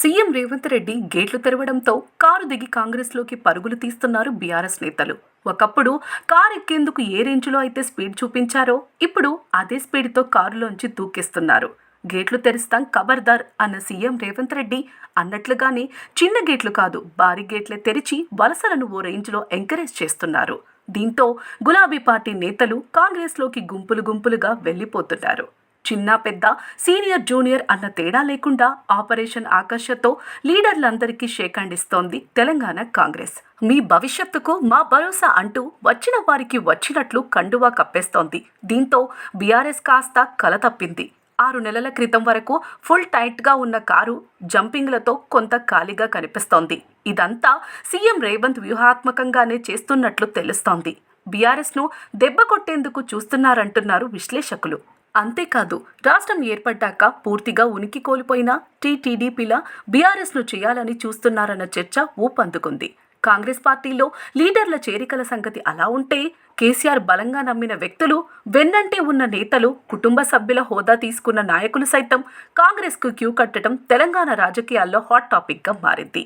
CM Revanth Reddy గేట్లు తెరవడంతో car దిగి కాంగ్రెస్లోకి పరుగులు తీస్తున్నారు బీఆర్ఎస్ నేతలు. ఒకప్పుడు కారు ఎక్కేందుకు ఏ రేంజ్లో అయితే స్పీడ్ చూపించారో ఇప్పుడు అదే స్పీడ్తో కారులోంచి దూకేస్తున్నారు. గేట్లు తెరిస్తాం ఖబర్దార్ అన్న సీఎం రేవంత్ రెడ్డి అన్నట్లుగానే చిన్న గేట్లు కాదు భారీ గేట్లే తెరిచి వలసలను ఓ రేంజ్లో ఎంకరేజ్ చేస్తున్నారు. దీంతో గులాబీ పార్టీ నేతలు కాంగ్రెస్లోకి గుంపులు గుంపులుగా వెళ్ళిపోతున్నారు. చిన్న పెద్ద సీనియర్ జూనియర్ అన్న తేడా లేకుండా ఆపరేషన్ ఆకర్షతో లీడర్లందరికీ షేకాండిస్తోంది తెలంగాణ కాంగ్రెస్. మీ భవిష్యత్తుకు మా భరోసా అంటూ వచ్చిన వారికి వచ్చినట్లు కండువా కప్పేస్తోంది. దీంతో బీఆర్ఎస్ కాస్త కల తప్పింది. ఆరు నెలల క్రితం వరకు ఫుల్ టైట్గా ఉన్న కారు జంపింగ్లతో కొంత ఖాళీగా కనిపిస్తోంది. ఇదంతా సీఎం రేవంత్ వ్యూహాత్మకంగానే చేస్తున్నట్లు తెలుస్తోంది. బీఆర్ఎస్ను దెబ్బ కొట్టేందుకు చూస్తున్నారంటున్నారు విశ్లేషకులు. అంతేకాదు రాష్ట్రం ఏర్పడ్డాక పూర్తిగా ఉనికి కోల్పోయిన టీటీడీపీలా బీఆర్ఎస్ను చేయాలని చూస్తున్నారన్న చర్చ ఊపందుకుంది. కాంగ్రెస్ పార్టీలో లీడర్ల చేరికల సంగతి అలా ఉంటే కేసీఆర్ బలంగా నమ్మిన వ్యక్తులు వెన్నంటే ఉన్న నేతలు కుటుంబ సభ్యుల హోదా తీసుకున్న నాయకులు సైతం కాంగ్రెస్కు క్యూ కట్టడం తెలంగాణ రాజకీయాల్లో హాట్ టాపిక్గా మారింది.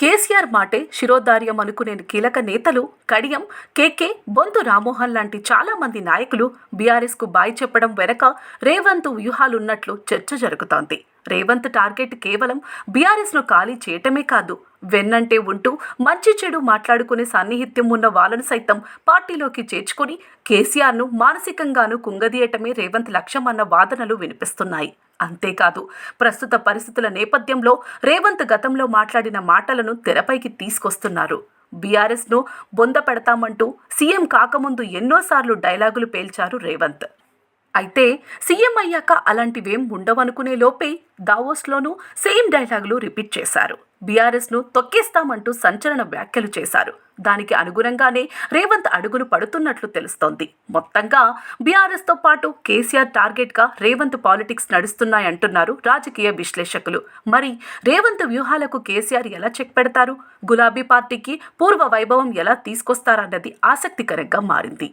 కేసీఆర్ మాటే శిరోధార్యం అనుకునే కీలక నేతలు కడియం కేకే బొంతు రామ్మోహన్ లాంటి చాలా మంది నాయకులు బీఆర్ఎస్కు బాయ్ చెప్పడం వెనక రేవంత్ వ్యూహాలున్నట్లు చర్చ జరుగుతోంది. రేవంత్ టార్గెట్ కేవలం బీఆర్ఎస్ను ఖాళీ చేయటమే కాదు వెన్నంటే ఉంటూ మంచి చెడు మాట్లాడుకునే సన్నిహిత్యం ఉన్న వాళ్ళను సైతం పార్టీలోకి చేర్చుకుని కేసీఆర్ను మానసికంగానూ కుంగదీయటమే రేవంత్ లక్ష్యం అన్న వాదనలు వినిపిస్తున్నాయి. అంతేకాదు. ప్రస్తుత పరిస్థితుల నేపథ్యంలో రేవంత్ గతంలో మాట్లాడిన మాటలను తెరపైకి తీసుకొస్తున్నారు. బీఆర్ఎస్ను బొంద పెడతామంటూ సీఎం కాకముందు ఎన్నోసార్లు డైలాగులు పేల్చారు రేవంత్. అయితే సీఎం అయ్యాక అలాంటివేం ఉండవనుకునే లోపే దావోస్లోనూ సేమ్ డైలాగులు రిపీట్ చేశారు. బీఆర్ఎస్ను తొక్కేస్తామంటూ సంచలన వ్యాఖ్యలు చేశారు. దానికి అనుగుణంగానే రేవంత్ అడుగులు పడుతున్నట్లు తెలుస్తోంది. మొత్తంగా బీఆర్ఎస్తో పాటు కేసీఆర్ టార్గెట్గా రేవంత్ పాలిటిక్స్ నడుస్తున్నాయంటున్నారు రాజకీయ విశ్లేషకులు. మరి రేవంత్ వ్యూహాలకు కేసీఆర్ ఎలా చెక్ పెడతారు? గులాబీ పార్టీకి పూర్వ వైభవం ఎలా తీసుకొస్తారన్నది ఆసక్తికరంగా మారింది.